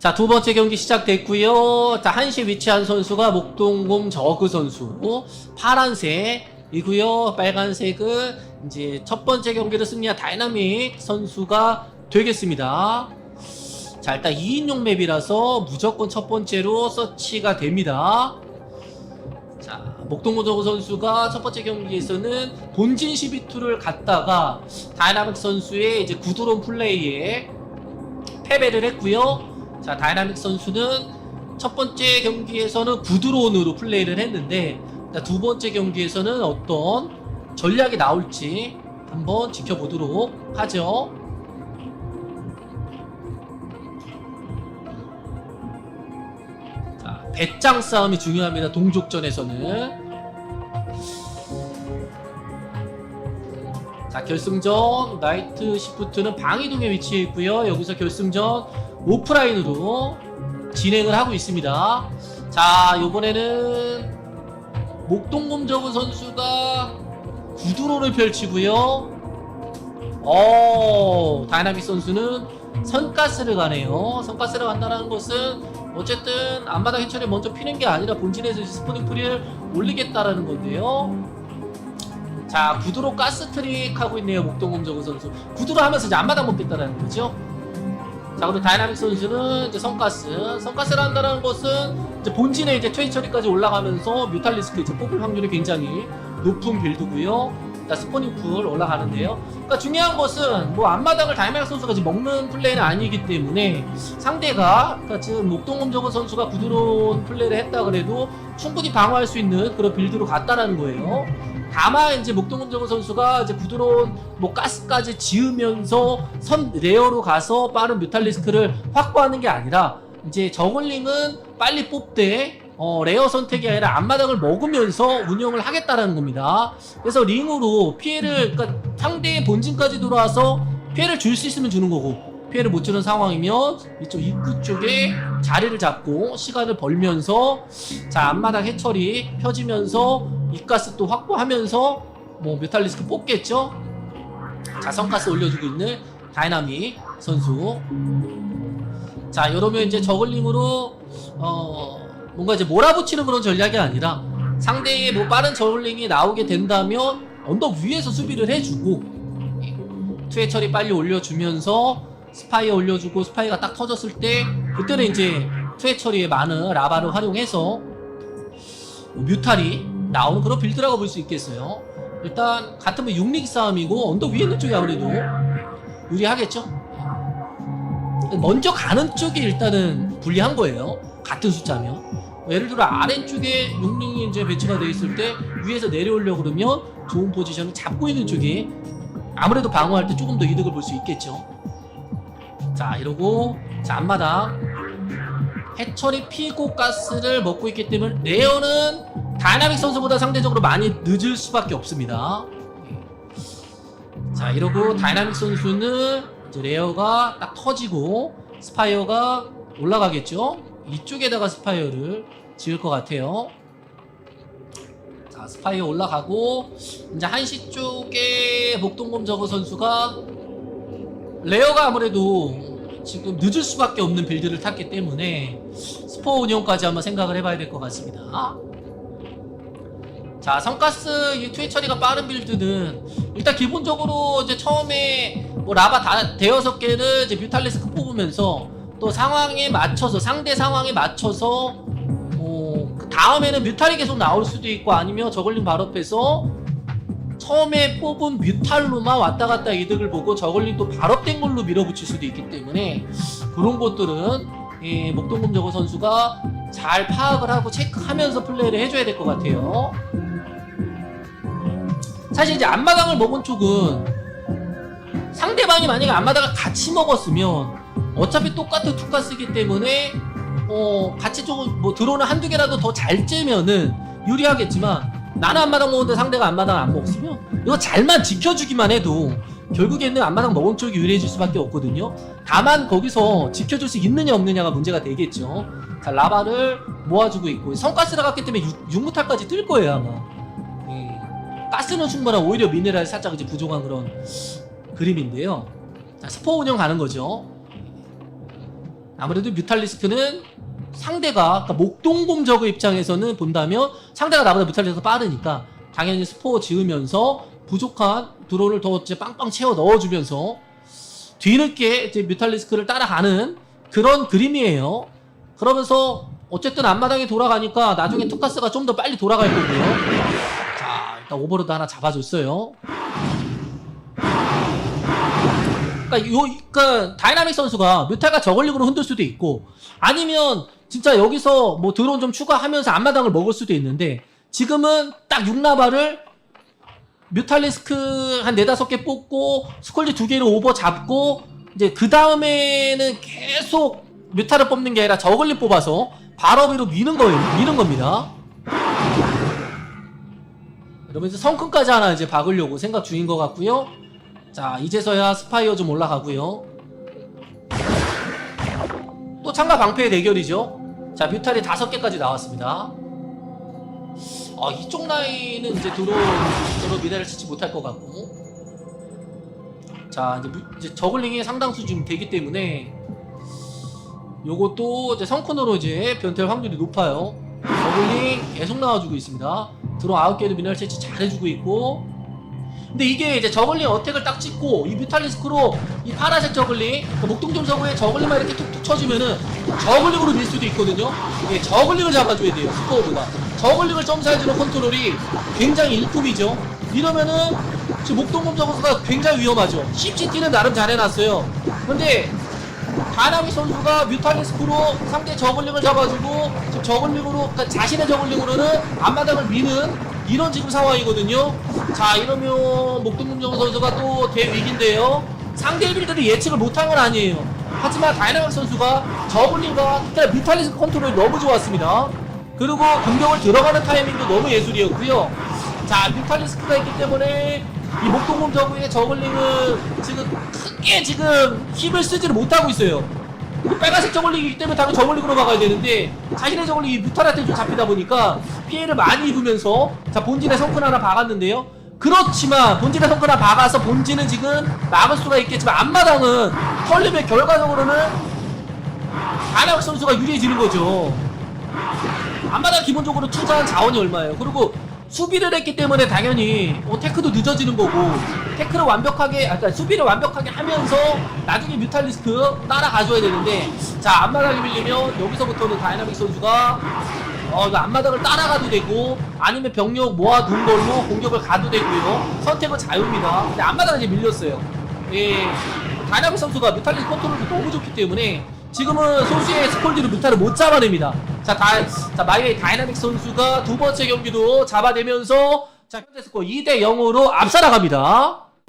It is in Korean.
자, 두 번째 경기 시작됐고요. 자, 한시 위치한 선수가 목동곰 저그 선수. 파란색이고요. 빨간색은 이제 첫 번째 경기를 승리한 다이나믹 선수가 되겠습니다. 자, 일단 2인용 맵이라서 무조건 첫 번째로 서치가 됩니다. 자, 목동곰 저그 선수가 첫 번째 경기에서는 본진 12투를 갔다가 다이나믹 선수의 이제 구드론 플레이에 패배를 했고요. 자, 다이나믹 선수는 첫 번째 경기에서는 구드론으로 플레이를 했는데 자, 두 번째 경기에서는 어떤 전략이 나올지 한번 지켜보도록 하죠. 자, 배짱 싸움이 중요합니다. 동족전에서는. 자, 결승전 나이트 시프트는 방이동에 위치해 있고요. 여기서 결승전 오프라인으로 진행을 하고 있습니다. 자, 이번에는 저그 선수가 구두로를 펼치고요. 어, 다이나믹 선수는 선가스를 가네요. 선가스를 간다는 것은 어쨌든 앞마당 해처리 먼저 피는 게 아니라 본진에서 스포닝 풀을 올리겠다라는 건데요. 자, 구두로 가스 트릭 하고 있네요. 저그 선수. 구두로 하면서 이제 앞마당 먹겠다라는 거죠. 자, 그리고 다이나믹 선수는 이제 성가스. 성가스를 한다는 것은 이제 본진에 이제 트웨이 처리까지 올라가면서 뮤탈리스크 이제 뽑을 확률이 굉장히 높은 빌드고요. 자, 스포닝 풀 올라가는데요. 그러니까 중요한 것은 뭐 앞마당을 다이나믹 선수가 지금 먹는 플레이는 아니기 때문에 상대가 그러니까 지금 목동검 저거 선수가 구드론 플레이를 했다 그래도 충분히 방어할 수 있는 그런 빌드로 갔다라는 거예요. 다만 이제 목동검 저거 선수가 이제 구드론 뭐 가스까지 지으면서 선 레어로 가서 빠른 뮤탈리스크를 확보하는 게 아니라 이제 저글링은 빨리 뽑되 어, 레어 선택이 아니라 앞마당을 먹으면서 운영을 하겠다라는 겁니다. 그래서 링으로 피해를 그러니까 상대의 본진까지 돌아와서 피해를 줄 수 있으면 주는 거고 피해를 못 주는 상황이면 이쪽 입구 쪽에 자리를 잡고 시간을 벌면서 자 앞마당 해처리 펴지면서 입가스 또 확보하면서 뭐 뮤탈리스크 뽑겠죠. 자 성가스 올려주고 있는 다이나믹 선수. 자 이러면 이제 저글링으로 어 뭔가 이제 몰아붙이는 그런 전략이 아니라 상대의 뭐 빠른 저글링이 나오게 된다면 언덕 위에서 수비를 해주고 예, 투의 처리 빨리 올려주면서 스파이어 올려주고 스파이가 딱 터졌을 때 그때는 이제 투의 처리에 많은 라바를 활용해서 뭐 뮤탈이 나오는 그런 빌드라고 볼 수 있겠어요. 일단 같으면 6릭 싸움이고 언덕 위에 있는 쪽이 아무래도 유리하겠죠. 먼저 가는 쪽이 일단은 불리한 거예요. 같은 숫자면. 뭐 예를 들어 아래쪽에 6링이 이제 배치가 돼 있을 때 위에서 내려오려 그러면 좋은 포지션을 잡고 있는 쪽이 아무래도 방어할 때 조금 더 이득을 볼 수 있겠죠. 자 이러고 자 앞마당 해철이 피고 가스를 먹고 있기 때문에 레어는 다이나믹 선수보다 상대적으로 많이 늦을 수밖에 없습니다. 자 이러고 다이나믹 선수는 이제 레어가 딱 터지고 스파이어가 올라가겠죠. 이쪽에다가 스파이어를 지을 것 같아요. 자 스파이어 올라가고 이제 한시 쪽에 목동검 저거 선수가 레어가 아무래도 지금 늦을 수밖에 없는 빌드를 탔기 때문에 스포 운영까지 한번 생각을 해봐야 될 것 같습니다. 자, 성가스 이 투의 처리가 빠른 빌드는 일단 기본적으로 이제 처음에 뭐 라바 다 대여섯 개를 이제 뮤탈리스크 뽑으면서 또 상황에 맞춰서 상대 상황에 맞춰서 뭐그 다음에는 뮤탈이 계속 나올 수도 있고 아니면 저글링 바로 앞에서 처음에 뽑은 뮤탈로만 왔다 갔다 이득을 보고 저글링 또 발업된 걸로 밀어붙일 수도 있기 때문에 그런 것들은 예, 목동금 저거 선수가 잘 파악을 하고 체크하면서 플레이를 해줘야 될 것 같아요. 사실 이제 앞마당을 먹은 쪽은 상대방이 만약에 앞마당을 같이 먹었으면 어차피 똑같은 투가스기 때문에 어 같이 조금 뭐 드론을 한두 개라도 더 잘 째면은 유리하겠지만 나는 앞마당 먹었는데 상대가 앞마당 안 먹었으면 이거 잘만 지켜주기만 해도 결국에는 앞마당 먹은 쪽이 유리해질 수밖에 없거든요. 다만 거기서 지켜줄 수 있느냐 없느냐가 문제가 되겠죠. 자 라바를 모아주고 있고 성가스를 갔기 때문에 6, 무탈까지뜰 거예요 아마. 예. 가스는 충분한 오히려 미네랄 살짝 이제 부족한 그런 그림인데요. 자 스포 운영 가는 거죠. 아무래도 뮤탈리스크는 상대가 그러니까 목동곰 저그 입장에서는 본다면 상대가 나보다 뮤탈리스크가 빠르니까 당연히 스포 지으면서 부족한 드론을 더 이제 빵빵 채워 넣어주면서 뒤늦게 이제 뮤탈리스크를 따라가는 그런 그림이에요. 그러면서 어쨌든 앞마당에 돌아가니까 나중에 투카스가 좀 더 빨리 돌아갈 거고요. 자, 일단 오버로드 하나 잡아줬어요. 그러니까 요, 그러니까 다이나믹 선수가 뮤탈과 저글링으로 흔들 수도 있고 아니면 진짜 여기서 뭐 드론 좀 추가하면서 앞마당을 먹을 수도 있는데 지금은 딱 6나바를 뮤탈리스크 한 네다섯 개 뽑고 스콜지 두 개로 오버 잡고 이제 그 다음에는 계속 뮤탈을 뽑는 게 아니라 저글링 뽑아서 바로 위로 미는 거예요. 미는 겁니다. 이러면서 성큰까지 하나 이제 박으려고 생각 중인 것 같고요. 자 이제서야 스파이어 좀 올라가고요. 또 창가 방패의 대결이죠. 자 뮤탈이 다섯 개까지 나왔습니다. 아 이쪽 라인은 이제 드론 미래를 치지 못할 것 같고. 자 이제, 무- 이제 저글링이 상당수 지금 되기 때문에 요것도 이제 성큰으로 이제 변태할 확률이 높아요. 저글링 계속 나와주고 있습니다. 드론 아홉 개도 미네랄 채취 잘해주고 있고. 근데 이게 이제 저글링 어택을 딱 찍고 이 뮤탈리스크로 이 파란색 저글링 그 목동점 서구에 저글링만 이렇게 툭툭 쳐주면은 저글링으로 밀 수도 있거든요. 예, 저글링을 잡아줘야 돼요. 스코어보다. 저글링을 점사해주는 컨트롤이 굉장히 일품이죠. 이러면은 지금 목동점 서구가 굉장히 위험하죠. CCT는 나름 잘 해놨어요. 근데 다나미 선수가 뮤탈리스크로 상대 저글링을 잡아주고 지금 저글링으로 그러니까 자신의 저글링으로는 앞마당을 미는 이런 지금 상황이거든요. 자 이러면 목동금정 선수가 또 대위기인데요. 상대 빌드를 예측을 못한 건 아니에요. 하지만 다이나믹 선수가 저글링과 특히 뮤탈리스크 컨트롤이 너무 좋았습니다. 그리고 공격을 들어가는 타이밍도 너무 예술이었고요. 자 뮤탈리스크가 있기 때문에 이 목동금 저그의 저글링은 지금 크게 지금 힘을 쓰지를 못하고 있어요. 그 빨간색 저글링이기 때문에 당연히 저글링으로 막아야 되는데 자신의 저글링이 뮤탈한테 좀 잡히다 보니까 피해를 많이 입으면서 자 본진에 성큰 하나 박았는데요. 그렇지만 본진에 성큰 하나 박아서 본진은 지금 막을 수가 있겠지만 앞마당은 털리면 결과적으로는 아나욱 선수가 유리해지는 거죠. 앞마당 기본적으로 투자한 자원이 얼마예요? 그리고 수비를 했기 때문에 당연히 어, 테크도 늦어지는 거고 테크를 완벽하게 아, 그러니까 수비를 완벽하게 하면서 나중에 뮤탈리스크 따라가줘야 되는데 자 앞마당이 밀리면 여기서부터는 다이나믹 선수가 어, 이거 앞마당을 따라가도 되고 아니면 병력 모아둔 걸로 공격을 가도 되고요 선택은 자유입니다 근데 앞마당은 이제 밀렸어요 예 다이나믹 선수가 뮤탈리스크 컨트롤이 너무 좋기 때문에 지금은 소수의 스콜지로 뮤탈을 못 잡아냅니다. 자, 다, 자 마이웨이 다이나믹 선수가 두 번째 경기도 잡아내면서 자, 현재 스코어 2대 0으로 앞서 나갑니다.